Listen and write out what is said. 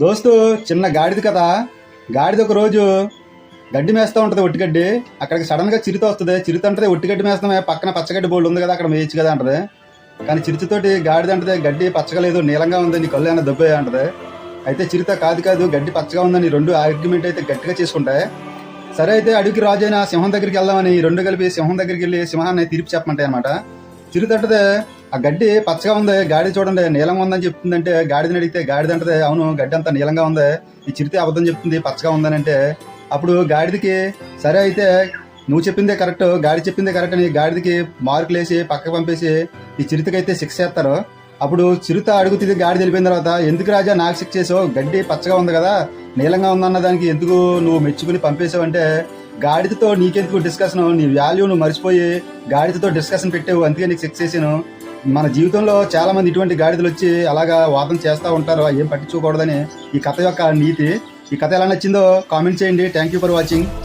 దోస్తు చిన్న గాడిద కదా గాడిద ఒక రోజు గడ్డి మేస్తూ ఉంటుంది ఒట్టిగడ్డి. అక్కడికి సడన్గా చిరుత వస్తుంది. చిరుత అంటే ఒట్టిగడ్డి మేస్తామే. పక్కన పచ్చగడ్డి బోల్డ్ ఉంది కదా అక్కడ మేయచ్చు కదా అంటది. కానీ చిరుతతోటి గాడిద అంటది గడ్డి పచ్చగా లేదు నీలంగా ఉంది నీ కళ్ళు ఏమైనా దెబ్బే అంటది. అయితే చిరుత కాదు కాదు గడ్డి పచ్చగా ఉందని రెండు ఆర్గ్యుమెంట్ అయితే గట్టిగా చేసుకుంటాయి. సరే అయితే అడవికి రాజు అయిన సింహం దగ్గరికి వెళ్దామని రెండు కలిపి సింహం దగ్గరికి వెళ్ళి సింహాన్ని తీర్పు చెప్పమంటాయి అనమాట చిరుత అంటదే ఆ గడ్డి పచ్చగా ఉంది గాడి చూడండి నీలంగా ఉందని చెప్తుందంటే గాడిదని అడిగితే గాడిద అంటది అవును గడ్డి అంతా నీలంగా ఉంది ఈ చిరితే అబద్ధం చెప్తుంది పచ్చగా ఉందని అంటే అప్పుడు గాడిదకి సరే అయితే నువ్వు చెప్పిందే కరెక్ట్ గాడి చెప్పిందే కరెక్ట్ అని గాడిదకి మార్కులు వేసి పక్కకు పంపేసి ఈ చిరుతకైతే శిక్ష చేస్తారు. అప్పుడు చిరుత అడుగుతుంది గాడి తెలిపిన తర్వాత ఎందుకు రాజా నాకు శిక్ష చేసావు? గడ్డి పచ్చగా ఉంది కదా నీలంగా ఉందన్న దానికి ఎందుకు నువ్వు మెచ్చుకుని పంపేసావు అంటే గాడిదతో నీకెందుకు డిస్కషన్ నీ వాల్యూ నువ్వు మర్చిపోయి గాడిదతో డిస్కషన్ పెట్టావు అందుకే నీకు శిక్ష చేసాను మన జీవితంలో చాలా మంది ఇటువంటి గాడిదలు వచ్చి అలాగా వాదన చేస్తూ ఉంటారు ఏం పట్టించుకోకూడదని ఈ కథ యొక్క నీతి. ఈ కథ ఎలా నచ్చిందో కామెంట్ చేయండి. Thank you for watching